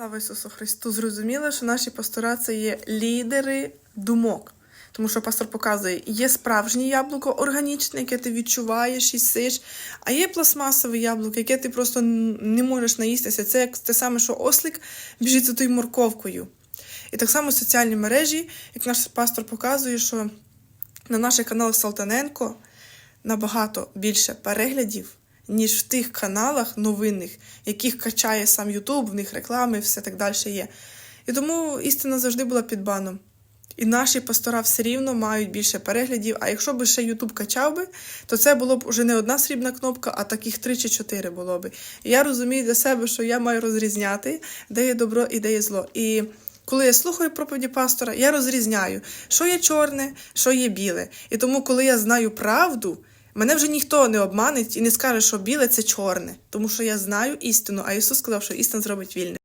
Слава Ісусу Христу! Зрозуміло, що наші пастора це є лідери думок. Тому що пастор показує, є справжнє яблуко органічне, яке ти відчуваєш і сиш, а є пластмасове яблуко, яке ти просто не можеш наїстися. Це як те саме, що ослик біжить за тою морковкою. І так само соціальні мережі, як наш пастор показує, що на наших каналах Салтаненко набагато більше переглядів, ніж в тих каналах новинних, яких качає сам Ютуб, в них реклами, все так далі є. І тому істина завжди була під баном. І наші пастора все рівно мають більше переглядів. А якщо би ще Ютуб качав би, то це було б уже не одна срібна кнопка, а таких три чи чотири було би. І я розумію для себе, що я маю розрізняти, де є добро і де є зло. І коли я слухаю проповіді пастора, я розрізняю, що є чорне, що є біле. І тому, коли я знаю правду, мене вже ніхто не обманить і не скаже, що біле це чорне, тому що я знаю істину, а Ісус сказав, що істина зробить вільне.